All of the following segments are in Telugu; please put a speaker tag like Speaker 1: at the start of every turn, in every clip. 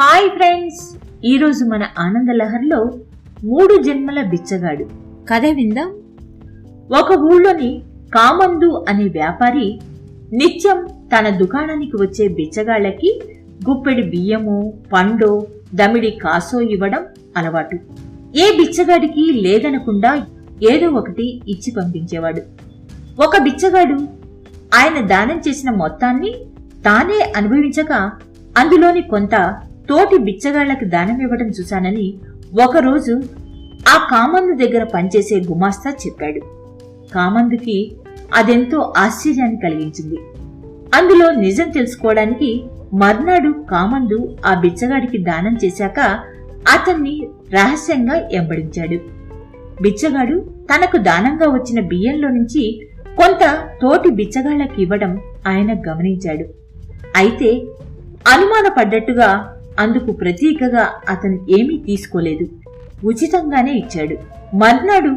Speaker 1: Hi friends. ఈరోజు మన ఆనందలహర్లో మూడు జన్మల బిచ్చగాడు. కథ విందాం. ఒక ఊళ్ళోని కామందు అనే వ్యాపారి నిత్యం తన దుకాణానికి వచ్చే బిచ్చగాళ్ళకి గుప్పెడి బియ్యము పండో దమిడి కాసో ఇవ్వడం అలవాటు. ఏ బిచ్చగాడికి లేదనకుండా ఏదో ఒకటి ఇచ్చి పంపించేవాడు. ఒక బిచ్చగాడు ఆయన దానం చేసిన మొత్తాన్ని తానే అనుభవించక అందులోని కొంత తోటి బిచ్చగాళ్ళకు దానం చూశానని ఒకరోజు ఆ కామందు దగ్గర పనిచేసే గుమాస్తా చెప్పాడు. కామందుకి అదెంతో ఆశ్చర్యాన్ని కలిగించింది. అందులో నిజం తెలుసుకోవడానికి మర్నాడు కామందు ఆ బిచ్చగాడికి దానం చేశాక అతన్ని రహస్యంగా ఎంబడించాడు బిచ్చగాడు తనకు దానంగా వచ్చిన బియ్యంలో నుంచి కొంత తోటి బిచ్చగాళ్ళకి ఇవ్వడం ఆయన గమనించాడు. అయితే అనుమానపడ్డట్టుగా అందుకు ప్రతీకగా అతను ఏమీ తీసుకోలేదు. ఉచితంగానే ఇచ్చాడు. మర్నాడు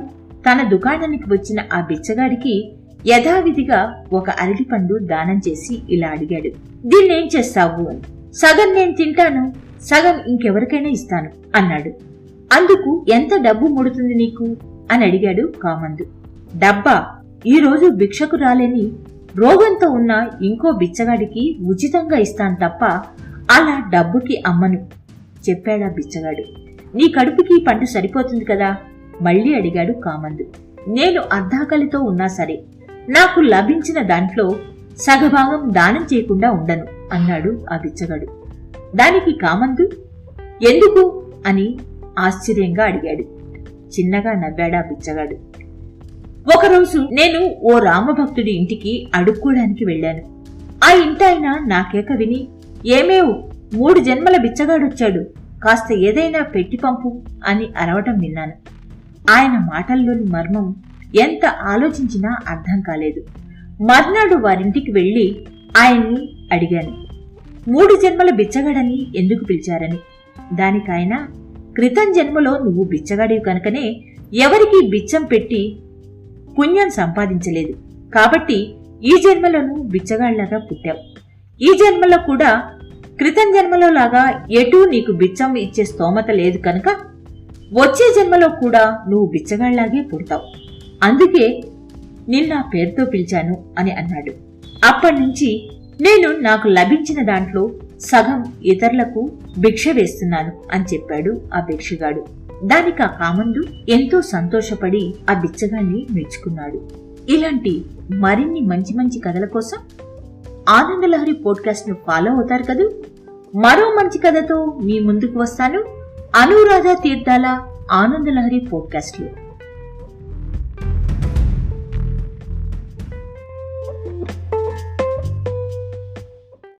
Speaker 1: తన దుకాణానికి వచ్చిన ఆ బిచ్చగాడికి యథావిధిగా ఒక అరటిపండు దానం చేసి ఇలా అడిగాడు. దీన్నేం చేస్తావు? అని సగం నేను తింటాను సగం ఇంకెవరికైనా ఇస్తాను అన్నాడు. అందుకు ఎంత డబ్బు ముడుతుంది నీకు? అని అడిగాడు కామందు. డబ్బా ఈరోజు భిక్షకు రాలేని రోగంతో ఉన్న ఇంకో బిచ్చగాడికి ఉచితంగా ఇస్తాను తప్ప అలా డబ్బుకి అమ్మను చెప్పాడా బిచ్చగాడు. నీ కడుపుకి ఈ పంట సరిపోతుంది కదా? మళ్ళీ అడిగాడు కామందు. నేను అర్ధాకలితో ఉన్నా సరే నాకు లభించిన దాంట్లో సగభాగం దానం చేయకుండా ఉండను అన్నాడు ఆ బిచ్చగాడు. దానికి కామందు ఎందుకు? అని ఆశ్చర్యంగా అడిగాడు. చిన్నగా నవ్వాడా బిచ్చగాడు. ఒకరోజు నేను ఓ రామభక్తుడి ఇంటికి అడుక్కోడానికి వెళ్ళాను. ఆ ఇంటాయన నాకేక విని ఏమేవు? మూడు జన్మల బిచ్చగాడొచ్చాడు. కాస్త ఏదైనా పెట్టి పంపు అని అరవటం విన్నాను. ఆయన మాటల్లోని మర్మం ఎంత ఆలోచించినా అర్థం కాలేదు. మర్నాడు వారింటికి వెళ్ళి ఆయన్ని అడిగాను. మూడు జన్మల బిచ్చగాడని ఎందుకు పిలిచారని? దానికాయన క్రితం జన్మలో నువ్వు బిచ్చగాడివి కనుకనే ఎవరికి బిచ్చం పెట్టి పుణ్యం సంపాదించలేదు. కాబట్టి ఈ జన్మలోనూ బిచ్చగాళ్ళాగా పుట్టావు. ఈ జన్మలో కూడా క్రితం జన్మలో లాగా ఎటూ నీకు బిచ్చం ఇచ్చే స్తోమత లేదు కనుక వచ్చే జన్మలో కూడా నువ్వు బిచ్చగాళ్ళాగే పుడతావు. అందుకే నిన్న పేరుతో పిలిచాను అని అన్నాడు. అప్పటినుంచి నేను నాకు లభించిన దాంట్లో సగం ఇతరులకు భిక్ష వేస్తున్నాను అని చెప్పాడు ఆ భిక్షగాడు. దానికి ఆ కామందు ఎంతో సంతోషపడి ఆ బిచ్చగాన్ని మెచ్చుకున్నాడు. ఇలాంటి మరిన్ని మంచి మంచి కథల కోసం ఆనందలహరి పోడ్కాస్ట్ను ఫాలో అవుతారు కదూ? మరో మంచి కథతో మీ ముందుకు వస్తాను. అనురాధ తీర్థాల ఆనందలహరి పోడ్కాస్ట్లో.